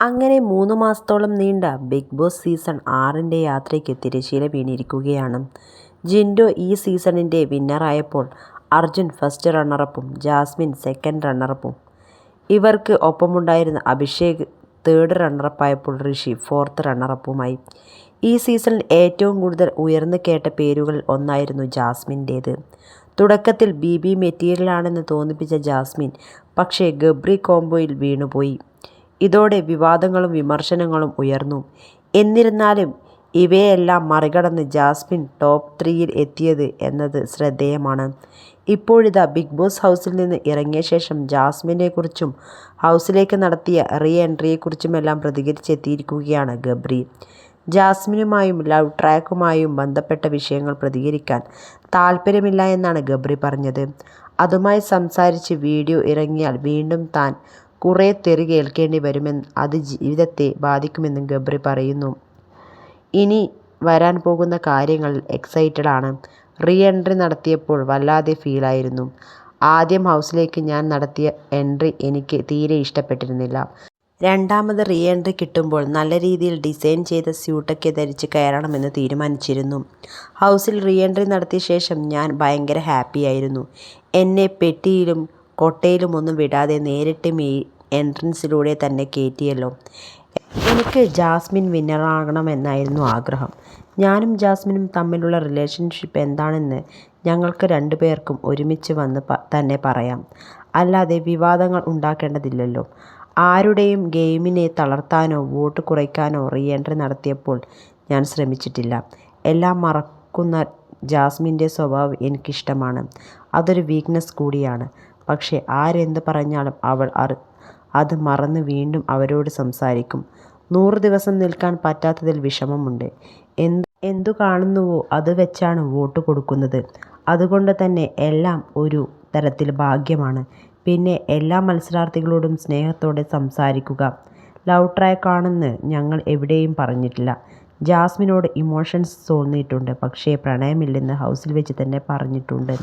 അങ്ങനെ മൂന്ന് മാസത്തോളം നീണ്ട ബിഗ് ബോസ് സീസൺ ആറിന്റെ യാത്രയ്ക്ക് തിരശ്ശീല വീണിരിക്കുകയാണ്. ജിൻഡോ ഈ സീസണിന്റെ വിന്നറായപ്പോൾ അർജുൻ ഫസ്റ്റ് റണ്ണറപ്പും ജാസ്മിൻ സെക്കൻഡ് റണ്ണറപ്പും ഇവർക്ക് ഒപ്പമുണ്ടായിരുന്ന അഭിഷേക് തേർഡ് റണ്ണറപ്പായപ്പോൾ ഋഷി ഫോർത്ത് റണ്ണറപ്പുമായി. ഈ സീസണിൽ ഏറ്റവും കൂടുതൽ ഉയർന്നു കേട്ട പേരുകൾ ഒന്നായിരുന്നു ജാസ്മിന്റേത്. തുടക്കത്തിൽ ബി ബി മെറ്റീരിയലാണെന്ന് തോന്നിപ്പിച്ച ജാസ്മിൻ പക്ഷേ ഗബ്രി കോംബോയിൽ വീണുപോയി. ഇതോടെ വിവാദങ്ങളും വിമർശനങ്ങളും ഉയർന്നു. എന്നിരുന്നാലും ഇവയെല്ലാം മറികടന്ന് ജാസ്മിൻ ടോപ്പ് ത്രീയിൽ എത്തിയത് എന്നത് ശ്രദ്ധേയമാണ്. ഇപ്പോഴിതാ ബിഗ് ബോസ് ഹൗസിൽ നിന്ന് ഇറങ്ങിയ ശേഷം ജാസ്മിനെക്കുറിച്ചും ഹൗസിലേക്ക് നടത്തിയ റീ എൻട്രിയെക്കുറിച്ചുമെല്ലാം പ്രതികരിച്ചെത്തിയിരിക്കുകയാണ് ഗബ്രി. ജാസ്മിനുമായും ലവ് ട്രാക്കുമായും ബന്ധപ്പെട്ട വിഷയങ്ങൾ പ്രതികരിക്കാൻ താൽപര്യമില്ല എന്നാണ് ഗബ്രി പറഞ്ഞത്. അതുമായി സംസാരിച്ച് വീഡിയോ ഇറങ്ങിയാൽ വീണ്ടും താൻ കുറേ തെറി കേൾക്കേണ്ടി വരുമെന്ന് അത് ജീവിതത്തെ ബാധിക്കുമെന്നും ഗബ്രി പറയുന്നു. ഇനി വരാൻ പോകുന്ന കാര്യങ്ങളിൽ എക്സൈറ്റഡ് ആണ്. റീ എൻട്രി നടത്തിയപ്പോൾ വല്ലാതെ ഫീലായിരുന്നു. ആദ്യം ഹൗസിലേക്ക് ഞാൻ നടത്തിയ എൻട്രി എനിക്ക് തീരെ ഇഷ്ടപ്പെട്ടിരുന്നില്ല. രണ്ടാമത് റീ എൻട്രി കിട്ടുമ്പോൾ നല്ല രീതിയിൽ ഡിസൈൻ ചെയ്ത സ്യൂട്ടൊക്കെ ധരിച്ച് കയറണമെന്ന് തീരുമാനിച്ചിരുന്നു. ഹൗസിൽ റീ എൻട്രി നടത്തിയ ശേഷം ഞാൻ ഭയങ്കര ഹാപ്പിയായിരുന്നു. എന്നെ പെട്ടിയിലും കൊട്ടയിലുമൊന്നും വിടാതെ നേരിട്ട് എൻട്രൻസിലൂടെ തന്നെ കയറ്റിയല്ലോ. എനിക്ക് ജാസ്മിൻ വിന്നറാകണമെന്നായിരുന്നു ആഗ്രഹം. ഞാനും ജാസ്മിനും തമ്മിലുള്ള റിലേഷൻഷിപ്പ് എന്താണെന്ന് ഞങ്ങൾക്ക് രണ്ടുപേർക്കും ഒരുമിച്ച് വന്ന് തന്നെ പറയാം. അല്ലാതെ വിവാദങ്ങൾ ഉണ്ടാക്കേണ്ടതില്ലല്ലോ. ആരുടെയും ഗെയിമിനെ തളർത്താനോ വോട്ട് കുറയ്ക്കാനോ റീ എൻട്രി നടത്തിയപ്പോൾ ഞാൻ ശ്രമിച്ചിട്ടില്ല. എല്ലാം മറക്കുന്ന ജാസ്മിന്റെ സ്വഭാവം എനിക്കിഷ്ടമാണ്. അതൊരു വീക്ക്നെസ് കൂടിയാണ്. പക്ഷേ ആരെന്ത് പറഞ്ഞാലും അവൾ അത് മറന്ന് വീണ്ടും അവരോട് സംസാരിക്കും. നൂറ് ദിവസം നിൽക്കാൻ പറ്റാത്തതിൽ വിഷമമുണ്ട്. എന്ത് എന്തു കാണുന്നുവോ അത് വെച്ചാണ് വോട്ട് കൊടുക്കുന്നത്. അതുകൊണ്ട് തന്നെ എല്ലാം ഒരു തരത്തിൽ ഭാഗ്യമാണ്. പിന്നെ എല്ലാ മത്സരാർത്ഥികളോടും സ്നേഹത്തോടെ സംസാരിക്കുക. ലവ് ട്രാക്കാണെന്ന് ഞങ്ങൾ എവിടെയും പറഞ്ഞിട്ടില്ല. ജാസ്മിനോട് ഇമോഷൻസ് തോന്നിയിട്ടുണ്ട്. പക്ഷേ പ്രണയമില്ലെന്ന് ഹൗസിൽ വെച്ച് തന്നെ പറഞ്ഞിട്ടുണ്ട്.